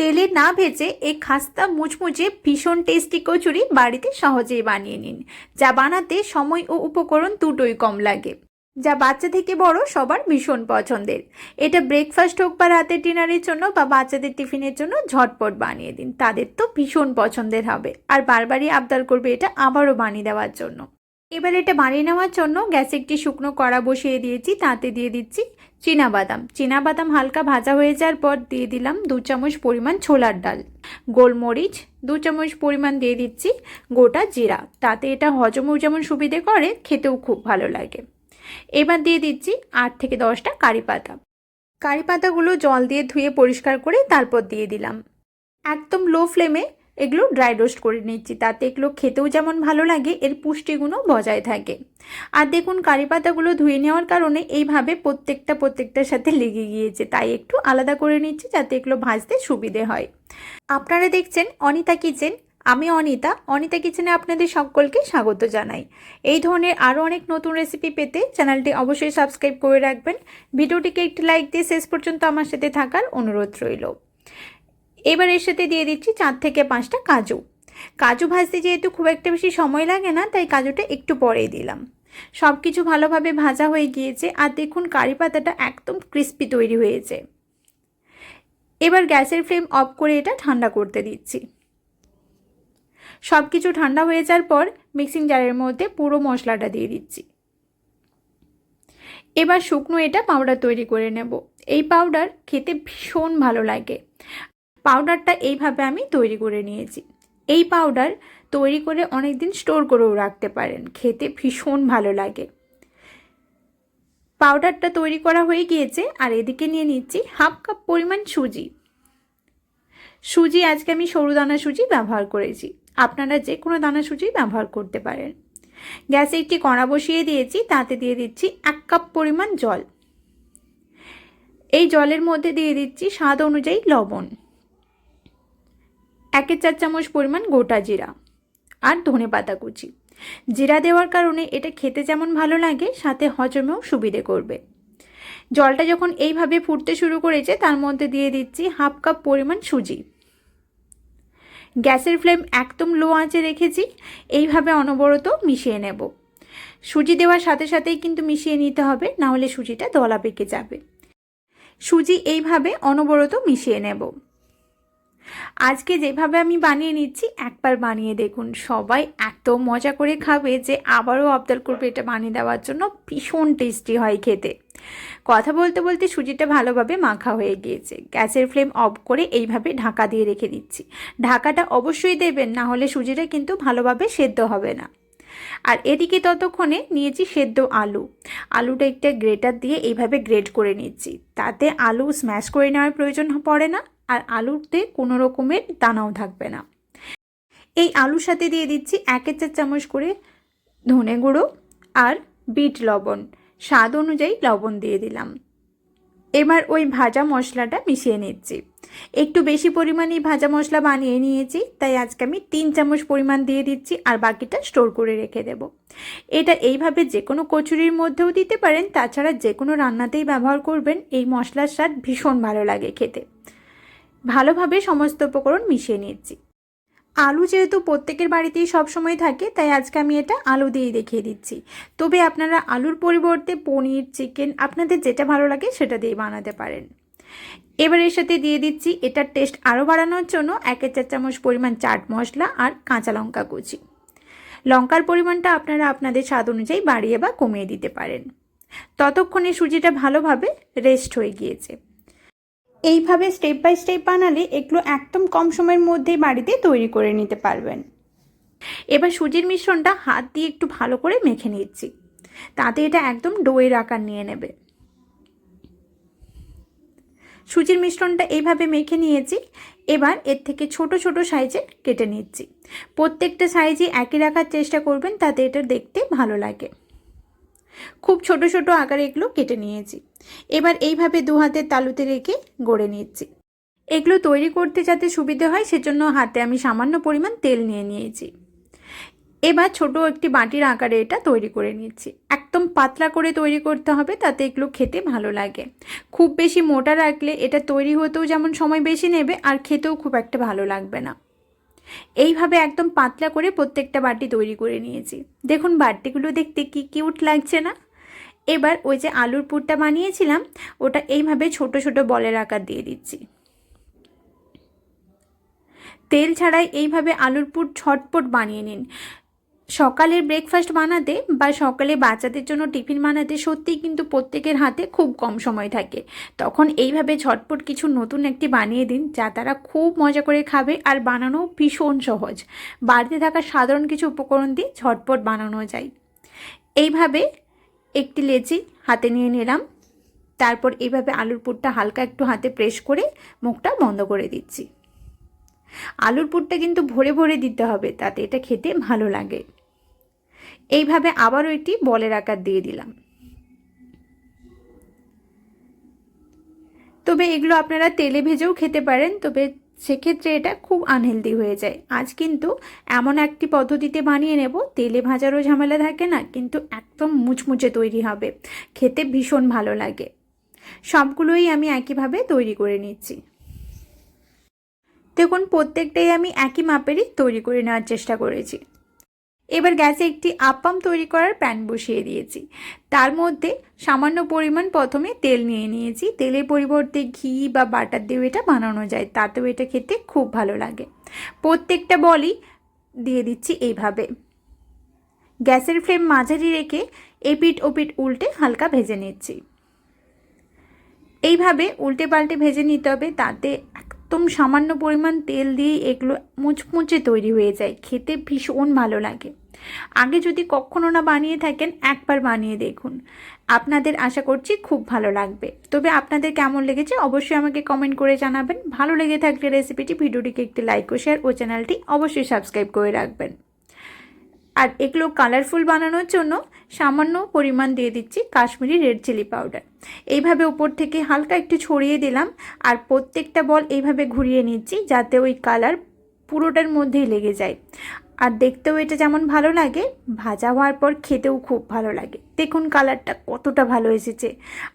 তেলে না ভেজে এই খাস্তা মুচমুচে ভীষণ টেস্টি কচুরি বাড়িতে সহজেই বানিয়ে নিন। যা বানাতে সময় ও উপকরণ দুটোই কম লাগে। যা বাচ্চা থেকে বড় সবার ভীষণ পছন্দের। এটা ব্রেকফাস্ট হোক বা রাতের ডিনারের জন্য বা বাচ্চাদের টিফিনের জন্য ঝটপট বানিয়ে দিন। তাদের তো ভীষণ পছন্দের হবে। আর বারবারই আবদার করবে এটা আবারও বানিয়ে দেওয়ার জন্য। এবার এটা বানিয়ে নেওয়ার জন্য গ্যাসে একটি শুকনো কড়া বসিয়ে দিয়েছি, তাতে দিয়ে দিচ্ছি বাদাম বাদাম হালকা ভাজা হয়ে যাওয়ার পর দিয়ে দিলাম দু চামচ পরিমাণ ছোলার ডাল। গোলমরিচ দু চামচ পরিমাণ দিয়ে দিচ্ছি গোটা জিরা। তাতে এটা হজমও যেমন সুবিধে করে, খেতেও খুব ভালো লাগে। এবার দিয়ে দিচ্ছি আট থেকে দশটা কারি পাতা। কারি পাতাগুলো জল দিয়ে ধুয়ে পরিষ্কার করে তারপর দিয়ে দিলাম। একদম লো ফ্লেমে এগুলো ড্রাই রোস্ট করে নিচ্ছি। তাতে এগুলো খেতেও যেমন ভালো লাগে, এর পুষ্টিগুণও বজায় থাকে। আর দেখুন, কারি পাতাগুলো ধুয়ে নেওয়ার কারণে এইভাবে প্রত্যেকটা, প্রত্যেকটার সাথে লেগে গিয়েছে। তাই একটু আলাদা করে নিচ্ছি যাতে এগুলো ভাজতে সুবিধে হয়। আপনারা দেখছেন অনিতা কিচেন। আমি অনিতা। অনিতা কিচেনে আপনাদের সকলকে স্বাগত জানাই। এই ধরনের আরও অনেক নতুন রেসিপি পেতে চ্যানেলটি অবশ্যই সাবস্ক্রাইব করে রাখবেন। ভিডিওটিকে একটি লাইক দিয়ে শেষ পর্যন্ত আমার সাথে থাকার অনুরোধ রইল। এবার এর সাথে দিয়ে দিচ্ছি চার থেকে পাঁচটা কাজু। কাজু ভাজতে যেহেতু খুব একটা বেশি সময় লাগে না, তাই কাজুটা একটু পরেই দিলাম। সব কিছু ভালোভাবে ভাজা হয়ে গিয়েছে আর দেখুন কারি পাতাটা একদম ক্রিস্পি তৈরি হয়েছে। এবার গ্যাসের ফ্লেম অফ করে এটা ঠান্ডা করতে দিচ্ছি। সব কিছু ঠান্ডা হয়ে যাওয়ার পর মিক্সিং জারের মধ্যে পুরো মশলাটা দিয়ে দিচ্ছি। এবার শুকনো এটা পাউডার তৈরি করে নেব। এই পাউডার খেতে ভীষণ ভালো লাগে। পাউডারটা এইভাবে আমি তৈরি করে নিয়েছি। এই পাউডার তৈরি করে অনেক দিন স্টোর করেও রাখতে পারেন, খেতে ভীষণ ভালো লাগে। পাউডারটা তৈরি করা হয়ে গিয়েছে, আর এদিকে নিয়ে নিচ্ছি হাফ কাপ পরিমাণ সুজি। সুজি, আজকে আমি সরু দানা সুজি ব্যবহার করেছি। আপনারা যে কোনো দানা সুজি ব্যবহার করতে পারেন। গ্যাসে একটি কড়া বসিয়ে দিয়েছি, তাতে দিয়ে দিচ্ছি এক কাপ পরিমাণ জল। এই জলের মধ্যে দিয়ে দিচ্ছি স্বাদ অনুযায়ী লবণ। একের চার চামচ পরিমাণ গোটা জিরা আর ধনে পাতা কুচি। জিরা দেওয়ার কারণে এটা খেতে যেমন ভালো লাগে, সাথে হজমেও সুবিধে করবে। জলটা যখন এইভাবে ফুটতে শুরু করেছে, তার মধ্যে দিয়ে দিচ্ছি হাফ কাপ পরিমাণ সুজি। গ্যাসের ফ্লেম একদম লো আঁচে রেখেছি, এইভাবে অনবরত মিশিয়ে নেব। সুজি দেওয়ার সাথে সাথেই কিন্তু মিশিয়ে নিতে হবে না হলে সুজিটা দলা পেকে যাবে। সুজি এইভাবে অনবরত মিশিয়ে নেব। আজকে যেভাবে আমি বানিয়ে নিচ্ছি, একবার বানিয়ে দেখুন। সবাই এত মজা করে খাবে যে আবারও আবদার করবে এটা বানিয়ে দেওয়ার জন্য ভীষণ টেস্টি হয় খেতে। কথা বলতে বলতে সুজিটা ভালোভাবে মাখা হয়ে গিয়েছে। গ্যাসের ফ্লেম অফ করে এইভাবে ঢাকা দিয়ে রেখে দিচ্ছি। ঢাকাটা অবশ্যই দেবেন, না হলে সুজিটা কিন্তু ভালোভাবে সেদ্ধ হবে না। আর এদিকে ততক্ষণে নিয়েছি সেদ্ধ আলু। আলুটা একটা গ্রেটার দিয়ে এইভাবে গ্রেট করে নিচ্ছি। তাতে আলু স্ম্যাশ করে নেওয়ার প্রয়োজন পড়ে না। আর আলুতে কোনো রকমের দানাও থাকবে না। এই আলুর সাথে দিয়ে দিচ্ছি একের চার চামচ করে ধনে গুঁড়ো আর বিট লবণ। স্বাদ অনুযায়ী লবণ দিয়ে দিলাম। এবার ওই ভাজা মশলাটা মিশিয়ে নিচ্ছি। একটু বেশি পরিমাণেই ভাজা মশলা বানিয়ে নিয়েছি, তাই আজকে আমি তিন চামচ পরিমাণ দিয়ে দিচ্ছি আর বাকিটা স্টোর করে রেখে দেব। এটা এইভাবে যে কোনো কচুরির মধ্যেও দিতে পারেন, তাছাড়া যে কোনো রান্নাতেই ব্যবহার করবেন, এই মশলার স্বাদ ভীষণ ভালো লাগে খেতে। ভালোভাবে সমস্ত উপকরণ মিশিয়ে নিচ্ছি আলু যেহেতু প্রত্যেকের বাড়িতেই সবসময় থাকে, তাই আজকে আমি এটা আলু দিয়েই দেখিয়ে দিচ্ছি। তবে আপনারা আলুর পরিবর্তে পনির, চিকেন, আপনাদের যেটা ভালো লাগে সেটা দিয়ে বানাতে পারেন। এবার এর সাথে দিয়ে দিচ্ছি এটার টেস্ট আরও বাড়ানোর জন্য এক চার চামচ পরিমাণ চাট মশলা আর কাঁচা লঙ্কা কুচি। লঙ্কার পরিমাণটা আপনারা আপনাদের স্বাদ অনুযায়ী বাড়িয়ে বা কমিয়ে দিতে পারেন। ততক্ষণে সুজিটা ভালোভাবে রেস্ট হয়ে গিয়েছে। এইভাবে স্টেপ বাই স্টেপ বানালে এগুলো একদম কম সময়ের মধ্যেই বাড়িতে তৈরি করে নিতে পারবেন। এবার সুজির মিশ্রণটা হাত দিয়ে একটু ভালো করে মেখে নিচ্ছি। তাতে এটা একদম ডোয়ের আকার নিয়ে নেবে। সুজির মিশ্রণটা এইভাবে মেখে নিয়েছি। এবার এর থেকে ছোট ছোট সাইজে কেটে নিচ্ছি। প্রত্যেকটা সাইজই একই রাখার চেষ্টা করবেন, তাতে এটা দেখতে ভালো লাগে। খুব ছোট ছোট আকারে এগুলো কেটে নিয়েছি। এবার এইভাবে দু হাতের তালুতে রেখে গড়ে নিচ্ছি। এগুলো তৈরি করতে যাতে সুবিধে হয়, সেজন্য হাতে আমি সামান্য পরিমাণ তেল নিয়ে নিয়েছি। এবার ছোট একটি বাটির আকারে এটা তৈরি করে নিচ্ছি। একদম পাতলা করে তৈরি করতে হবে, তাতে এগুলো খেতে ভালো লাগে। খুব বেশি মোটা রাখলে এটা তৈরি হতেও যেমন সময় বেশি নেবে, আর খেতেও খুব একটা ভালো লাগবে না। এইভাবে একদম পাতলা করে প্রত্যেকটা বাটি তৈরি করে নিয়েছি। দেখুন বাটিগুলো দেখতে কি কিউট লাগছে না? এবার ওই যে আলুর পুরটা বানিয়েছিলাম, ওটা এইভাবে ছোট ছোট বলের আকার দিয়ে দিচ্ছি। তেল ছাড়াই এইভাবে আলুর পুর ছটপট বানিয়ে নিন। সকালের ব্রেকফাস্ট বানাতে বা সকালে বাচ্চাদের জন্য টিফিন বানাতে সত্যিই কিন্তু প্রত্যেকের হাতে খুব কম সময় থাকে। তখন এইভাবে ঝটপট কিছু নতুন একটি বানিয়ে দিন যা তারা খুব মজা করে খাবে আর বানানো ভীষণ সহজ। বাড়িতে থাকা সাধারণ কিছু উপকরণ দিয়ে ঝটপট বানানো যায়। এইভাবে একটি লেচি হাতে নিয়ে নিলাম। তারপর এইভাবে আলুর পুরটা হালকা একটু হাতে প্রেস করে মুখটা বন্ধ করে দিচ্ছি। আলুর পুরটা কিন্তু ভরে ভরে দিতে হবে, তাতে এটা খেতে ভালো লাগে। এইভাবে আবারও একটি বলের আকার দিয়ে দিলাম। তবে এগুলো আপনারা তেলে ভেজেও খেতে পারেন, তবে সেক্ষেত্রে এটা খুব আনহেলদি হয়ে যায়। আজ কিন্তু এমন একটি পদ্ধতিতে বানিয়ে নেব, তেলে ভাজারও ঝামেলা থাকে না, কিন্তু একদম মুচমুচে তৈরি হবে। খেতে ভীষণ ভালো লাগে। সবগুলোই আমি একইভাবে তৈরি করে নিচ্ছি। দেখুন, প্রত্যেকটাই আমি একই মাপেরই তৈরি করে নেওয়ার চেষ্টা করেছি। এবার গ্যাসে একটি আপ্পাম তৈরি করার প্যান বসিয়ে দিয়েছি। তার মধ্যে সামান্য পরিমাণ প্রথমে তেল নিয়ে নিয়েছি। তেলের পরিবর্তে ঘি বা বাটার দিয়েও এটা বানানো যায়, তাতেও এটা খেতে খুব ভালো লাগে। প্রত্যেকটা বলই দিয়ে দিচ্ছি এইভাবে। গ্যাসের ফ্লেম মাঝারি রেখে এপিট ওপিট উল্টে হালকা ভেজে নিচ্ছি। এইভাবে উল্টে পাল্টে ভেজে নিতে হবে, তাতে একদম সামান্য পরিমাণ তেল দিয়ে এগুলো মুচমুচে তৈরি হয়ে যায়। খেতে ভীষণ ভালো লাগে। আগে যদি কখনো না বানিয়ে থাকেন, একবার বানিয়ে দেখুন। আপনাদের আশা করছি খুব ভালো লাগবে। তবে আপনাদের কেমন লেগেছে অবশ্যই আমাকে কমেন্ট করে জানাবেন। ভালো লেগে থাকলে রেসিপিটি ভিডিওটিকে একটি লাইক ও শেয়ার ও চ্যানেলটি অবশ্যই সাবস্ক্রাইব করে রাখবেন। আর এগুলো কালারফুল বানানোর জন্য সামান্য পরিমাণ দিয়ে দিচ্ছি কাশ্মীরি রেড চিলি পাউডার এইভাবে উপর থেকে হালকা একটু ছড়িয়ে দিলাম আর প্রত্যেকটা বল এইভাবে ঘুরিয়ে নিচ্ছি যাতে ওই কালার পুরোটার মধ্যেই লেগে যায়। আর দেখতেও এটা যেমন ভালো লাগে, ভাজা হওয়ার পর খেতেও খুব ভালো লাগে। দেখুন কালারটা কতটা ভালো এসেছে।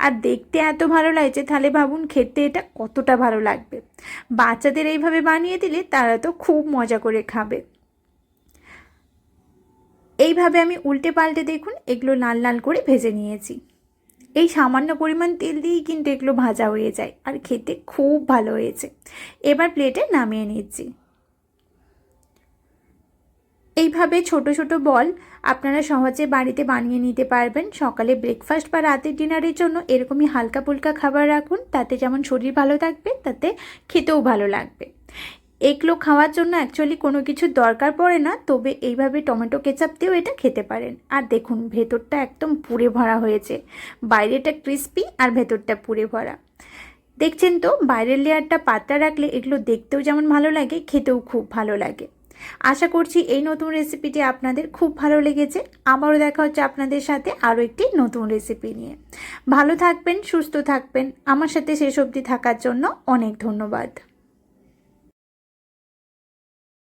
আর দেখতে এত ভালো লাগছে, তাহলে ভাবুন খেতে এটা কতটা ভালো লাগবে। বাচ্চাদের এইভাবে বানিয়ে দিলে তারা তো খুব মজা করে খাবে। এইভাবে আমি উল্টে পাল্টে দেখুন এগুলো লাল লাল করে ভেজে নিয়েছি। এই সামান্য পরিমাণ তেল দিয়েই কিন্তু এগুলো ভাজা হয়ে যায়, আর খেতে খুব ভালো হয়েছে। এবার প্লেটে নামিয়ে নিচ্ছি। এইভাবে ছোট ছোট বল আপনারা সহজে বাড়িতে বানিয়ে নিতে পারবেন। সকালে ব্রেকফাস্ট বা রাতের ডিনারের জন্য এরকমই হালকা ফুলকা খাবার রাখুন। তাতে যেমন শরীর ভালো থাকবে, তাতে খেতেও ভালো লাগবে। এগুলো খাওয়ার জন্য অ্যাকচুয়ালি কোনো কিছুর দরকার পড়ে না, তবে এইভাবে টমেটো কেচাপ দিয়েও এটা খেতে পারেন। আর দেখুন, ভেতরটা একদম পুড়ে ভরা হয়েছে। বাইরেটা ক্রিস্পি আর ভেতরটা পুড়ে ভরা। দেখছেন তো, বাইরের লেয়ারটা পাতলা রাখলে এগুলো দেখতেও যেমন ভালো লাগে, খেতেও খুব ভালো লাগে। আশা করছি এই নতুন রেসিপিটি আপনাদের খুব ভালো লেগেছে। আবারও দেখা হচ্ছে আপনাদের সাথে আরও একটি নতুন রেসিপি নিয়ে। ভালো থাকবেন, সুস্থ থাকবেন। আমার সাথে শেষ অবধি থাকার জন্য অনেক ধন্যবাদ।